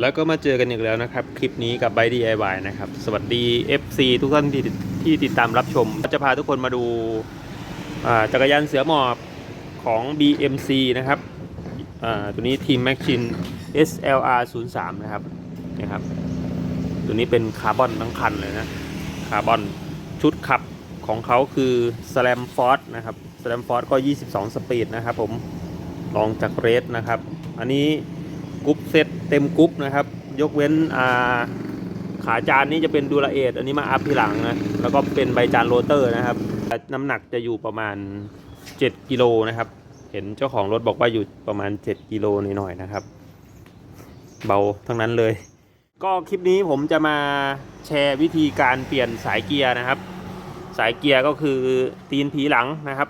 แล้วก็มาเจอกันอีกแล้วนะครับ คลิปนี้กับ b y DIY นะครับ สวัสดี FC ทุกท่านที่ที่ติดตามรับชม จะพาทุกคนมาดูาจักรยานเสือหมอบของ BMC นะครับตัวนี้ทีม Machine SLR 03นะครับนี่ครับ ตัวนี้เป็นคาร์บอนทั้งคันเลยนะคาร์บอนชุดขับของเขาคือ Slam Force นะครับ Slam Force ก็ 22 สปีดนะครับผมลองจากเรสนะครับ อันนี้ กรุ๊ปเซตเต็มกรุ๊ปนะครับ ยกเว้นอ่าขาจานนี้จะเป็นดูลาเอทอันนี้มาอัพทีหลังนะแล้วก็เป็นใบจานโรเตอร์นะครับ น้ำหนักจะอยู่ประมาณ 7กิโลนะครับ เห็นเจ้าของรถบอกว่าอยู่ประมาณ 7กิโลหน่อยๆนะครับ เบาทั้งนั้นเลย ก็คลิปนี้ผมจะมาแชร์วิธีการเปลี่ยนสายเกียร์นะครับ สายเกียร์ก็คือตีนผีหลังนะครับ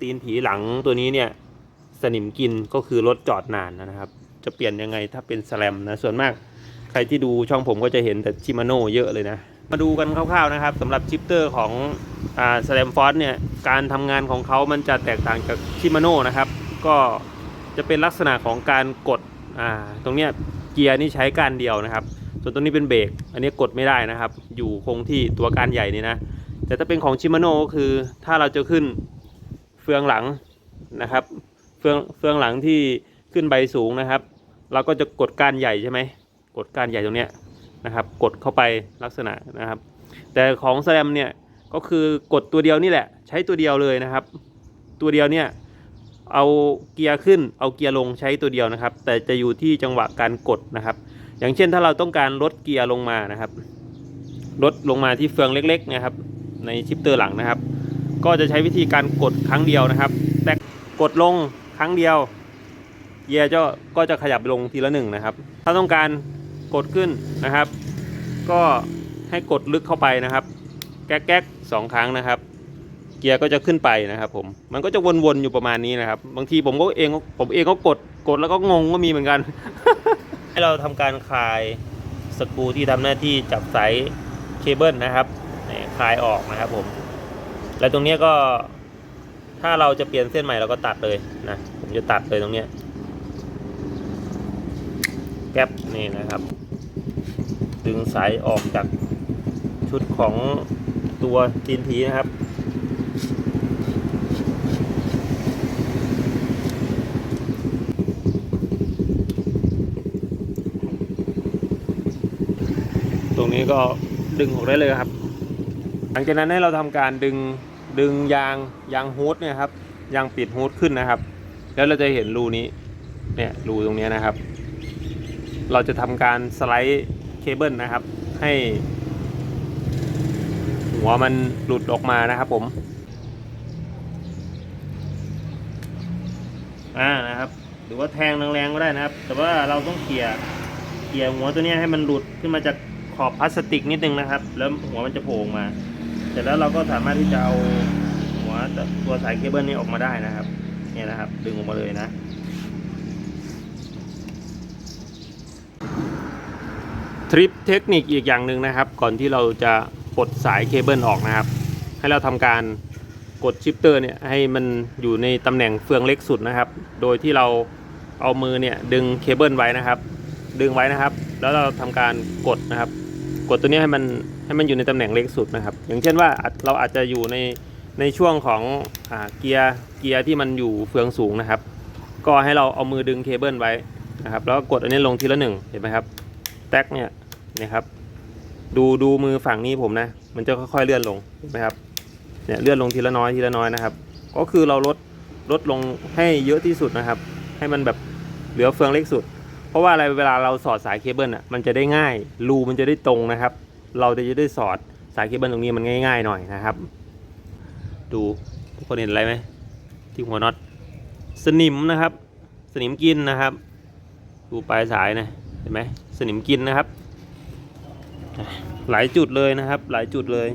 ตีนผีหลังตัวนี้เนี่ยสนิมกินก็คือรถจอดนานนะครับ จะเปลี่ยนยังไงถ้าเป็นสแลมนะส่วนมากใครที่ดูช่องผมก็จะเห็นแต่ชิมาโน่เยอะเลยนะ มาดูกันคร่าวๆนะครับสำหรับชิปเตอร์ของอ่าสแลมฟอสเนี่ยการทำงานของเขามันจะแตกต่างจากชิมาโน่นะครับ ก็จะเป็นลักษณะของการกดอ่าตรงเนี้ยเกียร์นี่ใช้การเดียวนะครับ ส่วนตัวนี้เป็นเบรกอันนี้กดไม่ได้นะครับ อยู่คงที่ตัวการใหญ่นี่นะแต่ถ้าเป็นของชิมาโน่ก็คือถ้าเราจะขึ้นเฟืองหลังนะครับ เฟืองเฟืองหลังที่ขึ้นใบสูงนะครับ เราก็จะกดก้านใหญ่ใช่ไหมกดก้านใหญ่ตรงเนี้ยนะครับกดเข้าไปลักษณะนะครับ แต่ของแซมเนี่ยก็คือกดตัวเดียวนี่แหละ ใช้ตัวเดียวเลยนะครับ ตัวเดียวเนี่ยเอาเกียร์ขึ้นเอาเกียร์ลงใช้ตัวเดียวนะครับ แต่จะอยู่ที่จังหวะการกดนะครับ อย่างเช่นถ้าเราต้องการลดเกียร์ลงมานะครับลดลงมาที่เฟืองเล็กๆนะครับ ในชิปเตอร์หลังนะครับ ก็จะใช้วิธีการกดครั้งเดียวนะครับ แต่กดลงครั้งเดียว เกียร์จะก็จะขยับลงทีละหนึ่งนะครับ ถ้าต้องการกดขึ้นนะครับ ก็ให้กดลึกเข้าไปนะครับ แก๊กแก๊กสองครั้งนะครับ เกียร์ก็จะขึ้นไปนะครับ ผมมันก็จะวนๆอยู่ประมาณนี้นะครับ บางทีผมก็เองผมเองก็กดกดแล้วก็งงก็มีเหมือนกัน ให้เราทำการคลายสกรูที่ทำหน้าที่จับสายเคเบิลนะครับคลายออกนะครับผม แล้วตรงนี้ก็ถ้าเราจะเปลี่ยนเส้นใหม่เราก็ตัดเลยนะ ผมจะตัดเลยตรงเนี้ย แก๊ปนี่นะครับ ดึงสายออกจากชุดของตัวจีนผีนะครับ ตรงนี้ก็ดึงออกได้เลยครับ หลังจากนั้นให้เราทำการดึงดึงยางยางฮูดเนี่ยครับยางปิดฮูดขึ้นนะครับ แล้วเราจะเห็นรูนี้เนี่ยรูตรงนี้นะครับ เราจะทำการสไลด์เคเบิลนะครับ ให้ หัวมันหลุดออกมานะครับผม อ่านะครับ หรือว่าแทงแรงๆก็ได้นะครับ แต่ว่าเราต้องเขี่ยเขี่ยหัวตัวนี้ให้มันหลุดขึ้นมาจากขอบพลาสติกนิดนึงนะครับ แล้วหัวมันจะโผล่มา เสร็จแล้วเราก็สามารถที่จะเอาหัวตัวสายเคเบิลนี้ออกมาได้นะครับ เนี่ยนะครับ ดึงออกมาเลยนะ ทริปเทคนิคอีกอย่างหนึ่งนะครับ ก่อนที่เราจะปลดสายเคเบิลออกนะครับ ให้เราทำการกดชิปเตอร์เนี่ยให้มันอยู่ในตำแหน่งเฟืองเล็กสุดนะครับ โดยที่เราเอามือเนี่ยดึงเคเบิลไว้นะครับ ดึงไว้นะครับ แล้วเราทำการกดนะครับ กดตัวนี้ให้มันให้มันอยู่ในตำแหน่งเล็กสุดนะครับ อย่างเช่นว่าเราอาจจะอยู่ในในช่วงของอ่าเกียร์เกียร์ที่มันอยู่เฟืองสูงนะครับ ก็ให้เราเอามือดึงเคเบิลไว้นะครับ แล้วกดอันนี้ลงทีละหนึ่งเห็นไหมครับแท็กเนี่ย นะครับ ดูดูมือฝั่งนี้ผมนะ มันจะค่อยๆเลื่อนลงเห็นไหมครับเนี่ยเลื่อนลงทีละน้อยทีละน้อยนะครับ ก็คือเราลดลดลงให้เยอะที่สุดนะครับ ให้มันแบบเหลือเฟืองเล็กสุด เพราะว่าอะไรเวลาเราสอดสายเคเบิลอะมันจะได้ง่ายรูมันจะได้ตรงนะครับ เราจะได้สอดสายเคเบิลตรงนี้มันง่าย ๆหน่อยนะครับ ดูทุกคนเห็นอะไรไหมที่หัวน็อตสนิมนะครับ สนิมกินนะครับ ดูปลายสายนะเห็นไหมสนิมกินนะครับ หลายจุดเลยนะครับ หลายจุดเลย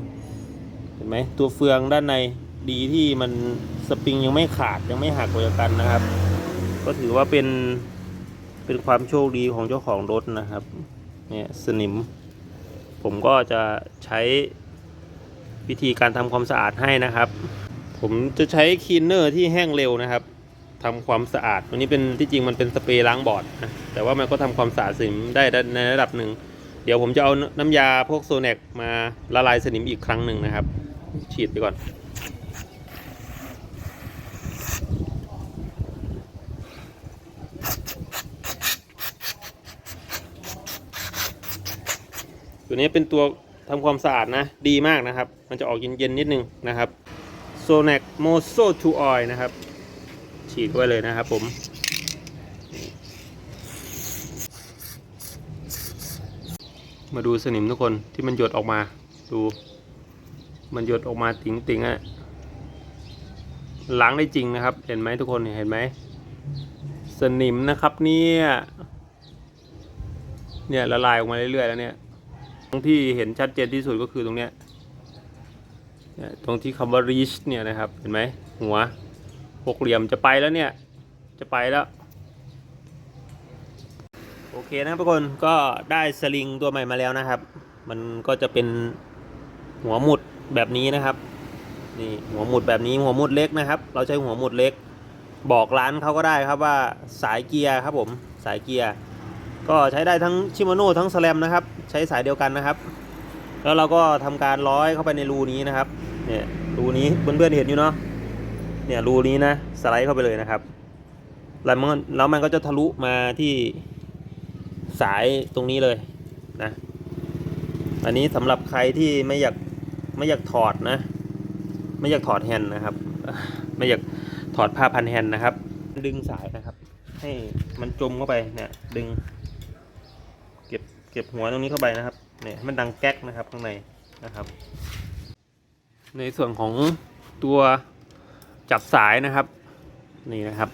เห็นไหมตัวเฟืองด้านในดีที่มันสปริงยังไม่ขาดยังไม่หักกจากกันนะครับ ก็ถือว่าเป็นเป็นความโชคดีของเจ้าของรถนะครับ เนี่ยสนิม ผมก็จะใช้วิธีการทำความสะอาดให้นะครับ ผมจะใช้คลีนเนอร์ที่แห้งเร็วนะครับทำความสะอาดตัวนี้เป็นที่จริงมันเป็นสเปรย์ล้างบอร์ดนะแต่ว่ามันก็ทำความสะอาดสนิมได้ในระดับหนึ่ง เดี๋ยวผมจะเอาน้ำยาพวกโซเนกมาละลายสนิมอีกครั้งหนึ่งนะครับ ฉีดไปก่อน ตัวนี้เป็นตัวทำความสะอาดนะ ดีมากนะครับ มันจะออกเย็นๆนิดนึงนะครับโซเนกโมโซทูออยนะครับ ฉีดไว้เลยนะครับผม มาดูสนิมทุกคนที่มันหยดออกมา ดู มันหยดออกมาติ่งๆอะ่ะล้างได้จริงนะครับ เห็นไหมทุกคนเห็นไหมสนิมนะครับเนี่ยเนี่ยละลายออกมาเรื่อยๆแล้วเนี่ยตรงที่เห็นชัดเจนที่สุดก็คือตรงเนี้ยเนี่ยตรงที่คำว่า reach เนี่ยนะครับ เห็นไหมหัวหกเหลี่ยมจะไปแล้วเนี่ย จะไปแล้ว โอเคนะครับทุกคนก็ได้สลิงตัวใหม่มาแล้วนะครับ มันก็จะเป็นหัวหมุดแบบนี้นะครับนี่หัวหมุดแบบนี้หัวหมุดเล็กนะครับ เราใช้หัวหมุดเล็ก บอกร้านเขาก็ได้ครับว่าสายเกียร์ครับผมสายเกียร์ก็ใช้ได้ทั้งชิมาโน่ทั้งสแลมนะครับ ใช้สายเดียวกันนะครับ แล้วเราก็ทำการร้อยเข้าไปในรูนี้นะครับเนี่ยรูนี้เพื่อนๆเห็นอยู่เนาะเนี่ยรูนี้นะสไลด์เข้าไปเลยนะครับแล้วมันแล้วมันก็จะทะลุมาที่ สายตรงนี้เลยนะ อันนี้สำหรับใครที่ไม่อยากไม่อยากถอดนะ ไม่อยากถอดแฮนด์นะครับ ไม่อยากถอดผ้าพันแฮนด์นะครับ ดึงสายนะครับ ให้มันจมเข้าไปเนี่ยดึง เก็บเก็บหัวตรงนี้เข้าไปนะครับเนี่ยให้มันดังแก๊กนะครับข้างในนะครับ ในส่วนของตัวจับสายนะครับ นี่นะครับ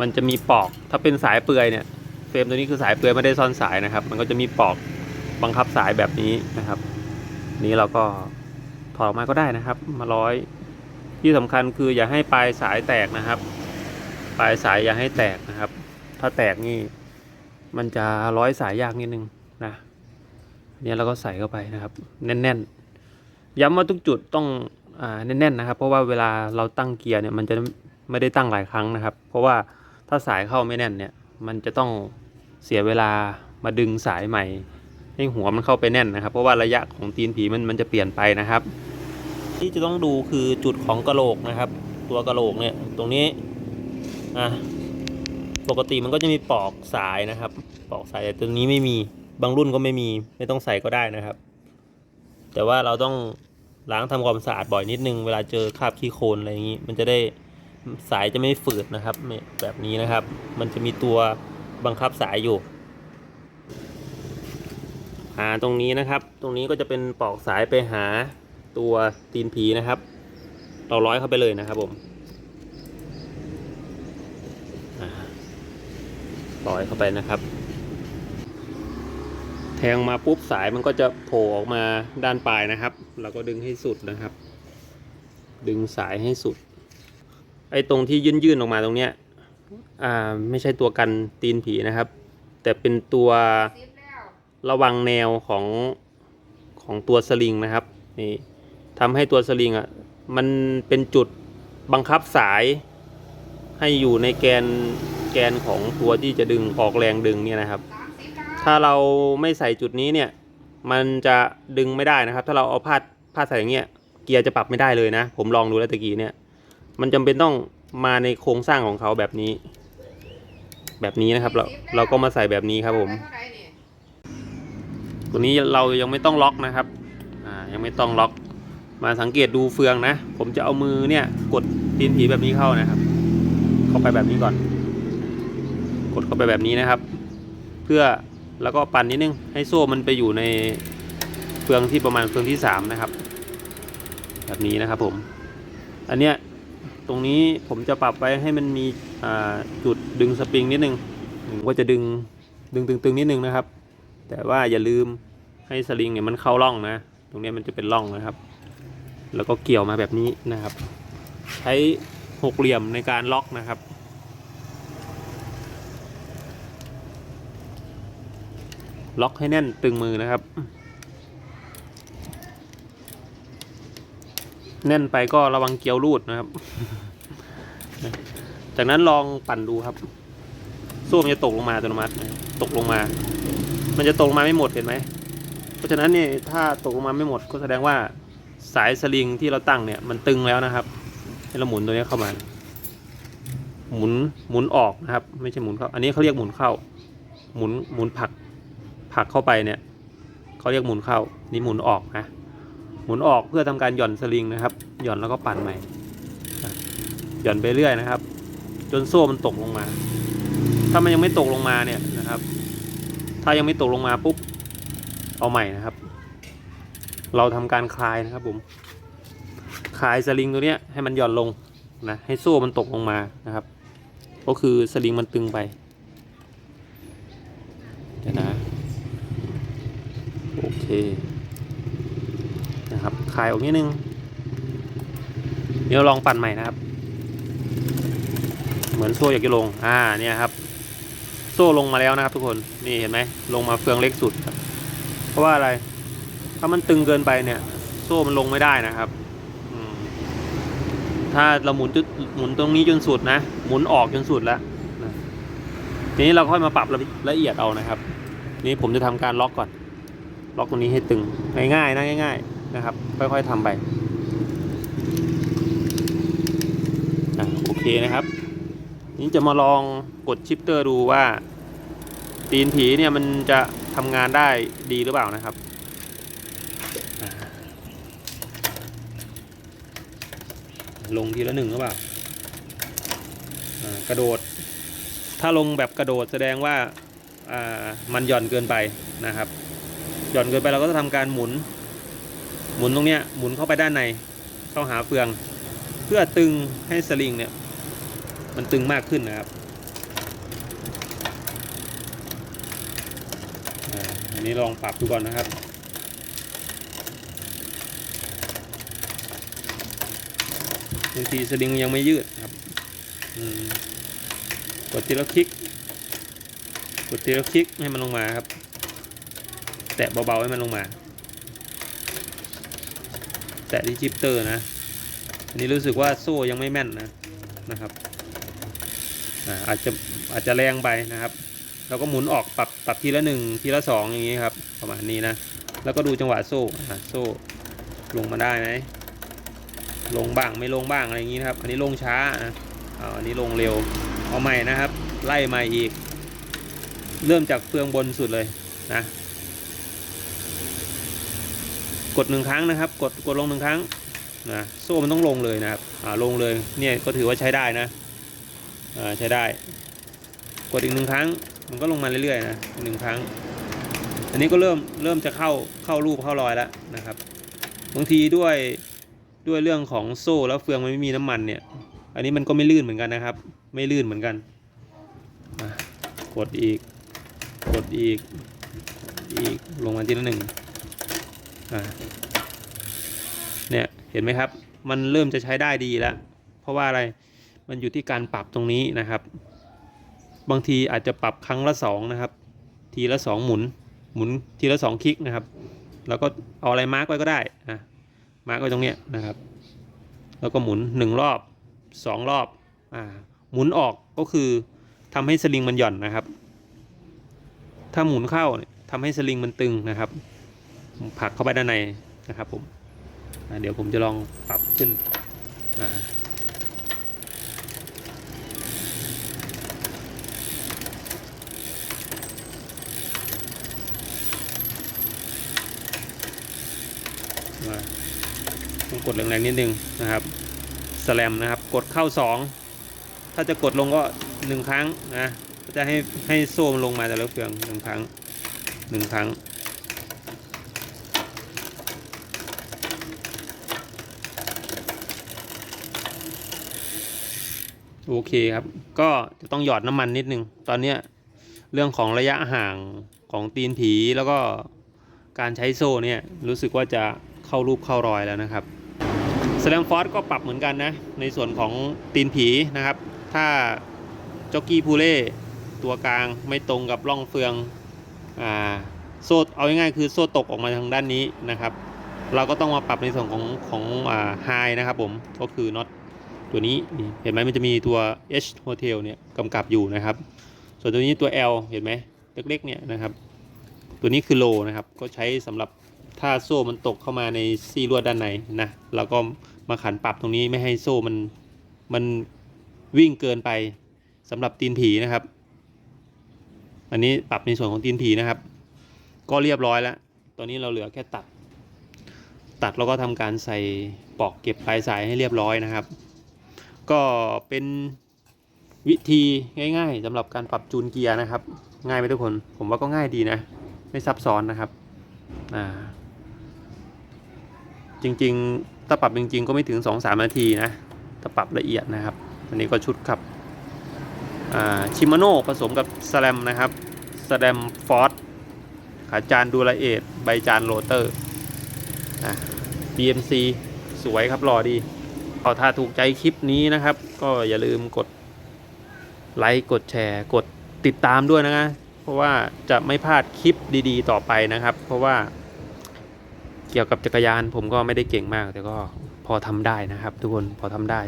มันจะมีปอกถ้าเป็นสายเปลือยเนี่ย รมตัวนี้คือสายเปลือยไม่ได้ซ่อนสายนะครับ มันก็จะมีปลอกบังคับสายแบบนี้นะครับ นี้เราก็ถอดออกมาก็ได้นะครับ มาร้อยที่สำคัญคืออย่าให้ปลายสายแตกนะครับ ปลายสายอย่าให้แตกนะครับ ถ้าแตกนี่มันจะร้อยสายยากนิดนึงนะเนี่ยเราก็ใส่เข้าไปนะครับ แน่นๆ ย้ำว่าทุกจุดต้องอ่าแน่นๆนะครับ เพราะว่าเวลาเราตั้งเกียร์เนี่ยมันจะไม่ได้ตั้งหลายครั้งนะครับ เพราะว่าถ้าสายเข้าไม่แน่นเนี่ย มันจะต้อง เสียเวลามาดึงสายใหม่ ให้หัวมันเข้าไปแน่นนะครับ เพราะว่าระยะของตีนผีมันมันจะเปลี่ยนไปนะครับ ที่จะต้องดูคือจุดของกระโหลกนะครับ ตัวกระโหลกเนี่ยตรงนี้อะปกติมันก็จะมีปลอกสายนะครับปลอกสายแต่ตัวนี้ไม่มีบางรุ่นก็ไม่มีไม่ต้องใส่ก็ได้นะครับ แต่ว่าเราต้องล้างทำความสะอาดบ่อยนิดนึงเวลาเจอคราบขี้โคลนอะไรอย่างนี้ มันจะได้สายจะไม่ฝืดนะครับแบบนี้นะครับ มันจะมีตัว บังคับสายอยู่หาตรงนี้นะครับ ตรงนี้ก็จะเป็นปอกสายไปหาตัวตีนผีนะครับ เราร้อยเข้าไปเลยนะครับผมอ่าร้อยเข้าไปนะครับ แทงมาปุ๊บสายมันก็จะโผล่ออกมาด้านปลายนะครับ เราก็ดึงให้สุดนะครับ ดึงสายให้สุด ไอ้ตรงที่ยื่นๆออกมาตรงเนี้ย อ่าไม่ใช่ตัวกันตีนผีนะครับ แต่เป็นตัวระวังแนวของของตัวสลิงนะครับนี่ทำให้ตัวสลิงอะมันเป็นจุดบังคับสาย ให้อยู่ในแกนแกนของตัวที่จะดึงออกแรงดึงเนี่ยนะครับ ถ้าเราไม่ใส่จุดนี้เนี่ย มันจะดึงไม่ได้นะครับ ถ้าเราเอาพาดพาดใส่อย่างเงี้ยเกียร์จะปรับไม่ได้เลยนะ ผมลองดูแล้วตะกี้เนี่ย มันจำเป็นต้อง มาในโครงสร้างของเขาแบบนี้ แบบนี้นะครับ เราเราก็มาใส่แบบนี้ครับผมตัวนี้เรายังไม่ต้องล็อกนะครับอ่ายังไม่ต้องล็อก มาสังเกตดูเฟืองนะ ผมจะเอามือเนี่ย กดตีนผีแบบนี้เข้านะครับ เข้าไปแบบนี้ก่อน กดเข้าไปแบบนี้นะครับ เพื่อแล้วก็ปั่นนิดนึงให้โซ่มันไปอยู่ในเฟืองที่ประมาณเฟืองที่สามนะครับ แบบนี้นะครับผม อันเนี้ย ตรงนี้ผมจะปรับไว้ให้มันมีจุดดึงสปริงนิดนึงผมก็จะดึงดึงตึงๆนิดนึงนะครับ แต่ว่าอย่าลืมให้สลิงเนี่ยมันเข้าร่องนะ ตรงนี้มันจะเป็นร่องนะครับ แล้วก็เกี่ยวมาแบบนี้นะครับ ใช้หกเหลี่ยมในการล็อกนะครับ ล็อกให้แน่นตึงมือนะครับ แน่นไปก็ระวังเกลียวรูดนะครับ จากนั้นลองปั่นดูครับโซ่มันจะตกลงมาอัตโนมัติตกลงมา มันจะตกลงมาไม่หมดเห็นไหม เพราะฉะนั้นเนี่ยถ้าตกลงมาไม่หมดก็แสดงว่าสายสลิงที่เราตั้งเนี่ยมันตึงแล้วนะครับให้เราหมุนตัวนี้เข้ามา หมุนหมุนออกนะครับ ไม่ใช่หมุนเข้า อันนี้เขาเรียกหมุนเข้า หมุนหมุนผลักผลักเข้าไปเนี่ยเขาเรียกหมุนเข้า นี่หมุนออกนะ หมุนออกเพื่อทำการหย่อนสลิงนะครับ หย่อนแล้วก็ปั่นใหม่ หย่อนไปเรื่อยนะครับ จนโซ่มันตกลงมา ถ้ามันยังไม่ตกลงมาเนี่ยนะครับ ถ้ายังไม่ตกลงมาปุ๊บเอาใหม่นะครับ เราทำการคลายนะครับผมคลายสลิงตัวเนี้ยให้มันหย่อนลงนะให้โซ่มันตกลงมานะครับ ก็คือสลิงมันตึงไปเดี๋ยวนะโอเค นะคลายออกนิดนึง เดี๋ยวลองปั่นใหม่นะครับ เหมือนโซ่อยากจะลง อ่าเนี่ยครับ โซ่ลงมาแล้วนะครับ ทุกคนนี่เห็นไหมลงมาเฟืองเล็กสุดครับ เพราะว่าอะไร ถ้ามันตึงเกินไปเนี่ย โซ่มันลงไม่ได้นะครับถ้าเราหมุนจุดหมุนตรงนี้จนสุดนะ หมุนออกจนสุดแล้วทีนี้เราค่อยมาปรับละละเอียดเอานะครับ นี่ผมจะทำการล็อกก่อน ล็อกตรงนี้ให้ตึงง่ายๆนะง่าย ๆ นะครับ ค่อยๆทำไปอะโอเคนะครับ นี่จะมาลองกดชิปเตอร์ดูว่า ตีนผีเนี่ยมันจะทำงานได้ดีหรือเปล่านะครับลงทีละหนึ่งหรือเปล่าอ่ากระโดด ถ้าลงแบบกระโดดแสดงว่าอ่ามันหย่อนเกินไปนะครับ หย่อนเกินไปเราก็จะทำการหมุน หมุนตรงเนี้ยหมุนเข้าไปด้านในเข้าหาเฟือง เพื่อตึงให้สลิงเนี่ยมันตึงมากขึ้นนะครับอันนี้ลองปรับดูก่อนนะครับบางทีสลิงยังไม่ยืดครับกดทีละคลิก กดทีละคลิกให้มันลงมาครับ แตะเบาๆให้มันลงมา แตะที่ชิปเตอร์นะอันนี้รู้สึกว่าโซ่ยังไม่แม่นนะนะครับอาจจะอาจจะแรงไปนะครับ เราก็หมุนออกปรับปรับทีละหนึ่งทีละสองอย่างนี้ครับประมาณนี้นะแล้วก็ดูจังหวะโซ่โซ่ลงมาได้ไหมลงบ้างไม่ลงบ้างอะไรอย่างนี้นะครับ อันนี้ลงช้านะเอาอันนี้ลงเร็วเอาใหม่นะครับ ไล่ม่อีก เริ่มจากเฟืองบนสุดเลยนะ กดหนึ่งครั้งนะครับ กดกดลงหนึ่งครั้งนะโซ่มันต้องลงเลยนะครับอ่าลงเลยเนี่ยก็ถือว่าใช้ได้นะอ่าใช้ได้ กดอีกหนึ่งครั้ง มันก็ลงมาเรื่อยๆนะหนึ่งครั้ง อันนี้ก็เริ่มเริ่มจะเข้าเข้ารูปเข้ารอยแล้วนะครับบางทีด้วยด้วยเรื่องของโซ่แล้วเฟืองมันไม่มีน้ำมันเนี่ย อันนี้มันก็ไม่ลื่นเหมือนกันนะครับ ไม่ลื่นเหมือนกันกดอีก กดอีก อีกลงมาทีละหนึ่ง เนี่ยเห็นไหมครับ มันเริ่มจะใช้ได้ดีแล้ว เพราะว่าอะไรมันอยู่ที่การปรับตรงนี้นะครับ บางทีอาจจะปรับครั้งละสองนะครับ ทีละสองหมุน หมุนทีละสองคลิกนะครับ แล้วก็เอาอะไรมาร์กไว้ก็ได้นะมาร์กไว้ตรงเนี้ยนะครับ แล้วก็หมุนหนึ่งรอบสองรอบอ่าหมุนออกก็คือทำให้สลิงมันหย่อนนะครับ ถ้าหมุนเข้าเนี่ยทำให้สลิงมันตึงนะครับ ผักเข้าไปด้านในนะครับผมเดี๋ยวผมจะลองปรับขึ้นต้องกดแรงๆนิดนึงนะครับสแลมนะครับ กดเข้า 2 ถ้าจะกดลงก็ 1 ครั้งนะจะให้ให้โซ่มลงมาแต่ละเฟืองหนึ่งครั้งหนึ่งครั้ง โอเคครับ ก็จะต้องหยอดน้ำมันนิดนึง ตอนเนี้ยเรื่องของระยะห่างของตีนผีแล้วก็การใช้โซ่เนี่ยรู้สึกว่าจะเข้ารูปเข้ารอยแล้วนะครับสแลมฟอสก็ปรับเหมือนกันนะ ในส่วนของตีนผีนะครับ ถ้าจ็อกกี้พูเล่ตัวกลางไม่ตรงกับร่องเฟืองอ่าโซ่เอาง่ายๆคือโซ่ตกออกมาทางด้านนี้นะครับ เราก็ต้องมาปรับในส่วนของของอ่าไฮนะครับผมก็คือน็อต ตัวนี้นเห็นไหมมันจะมีตัว H Hotel เนี่ยกำกับอยู่นะครับ ส่วนตัวนี้ตัว L เห็นไหมเล็กๆเนี่ยนะครับ ตัวนี้คือโลนะครับ ก็ใช้สำหรับถ้าโซ่มันตกเข้ามาในซี่ลวดด้านในนะเราก็มาขันปรับตรงนี้ไม่ให้โซ่มันมันวิ่งเกินไปสำหรับตีนผีนะครับ อันนี้ปรับในส่วนของตีนผีนะครับ ก็เรียบร้อยแล้ว ตอนนี้เราเหลือแค่ตัด ตัดแล้วก็ทำการใส่ปอกเก็บปลายสายให้เรียบร้อยนะครับ ก็เป็นวิธีง่าย ๆสำหรับการปรับจูนเกียร์นะครับ ง่ายไหมทุกคน ผมว่าก็ง่ายดีนะ ไม่ซับซ้อนนะครับอ่าจริงๆถ้าปรับจริง ๆ ก็ไม่ถึง 2-3 นาทีนะถ้าปรับละเอียดนะครับอันนี้ก็ชุดขับชิมาโน่ผสมกับสแลมนะครับสแลมฟอร์ดขาจานดูละเอียดใบจานโรเตอร์อ BMC สวยครับหล่อดี เอาถ้าถูกใจคลิปนี้นะครับ ก็อย่าลืมกดไลค์กดแชร์ กดติดตามด้วยนะเพราะว่าจะไม่พลาดคลิปดีๆ ต่อไปนะครับ เพราะว่าเกี่ยวกับจักรยานผมก็ไม่ได้เก่งมาก แต่ก็พอทำได้นะครับ ทุกคนพอทำได้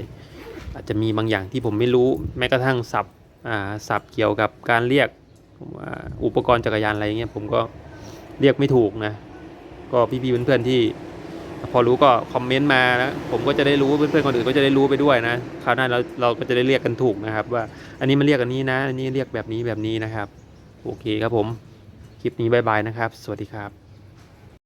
อาจจะมีบางอย่างที่ผมไม่รู้แม้กระทั่งศัพท์อ่าศัพท์เกี่ยวกับการเรียกอุปกรณ์จักรยานอะไรเงี้ยผมก็เรียกไม่ถูกนะ ก็พี่ๆเพื่อนๆที่ พอรู้ก็คอมเมนต์มานะผมก็จะได้รู้เพื่อนๆคนอื่นก็จะได้รู้ไปด้วยนะคราวหน้าเราเราก็จะได้เรียกกันถูกนะครับ ว่าอันนี้มันเรียกอันนี้นะ อันนี้เรียกแบบนี้แบบนี้นะครับ โอเคครับผม คลิปนี้บายบายนะครับ สวัสดีครับ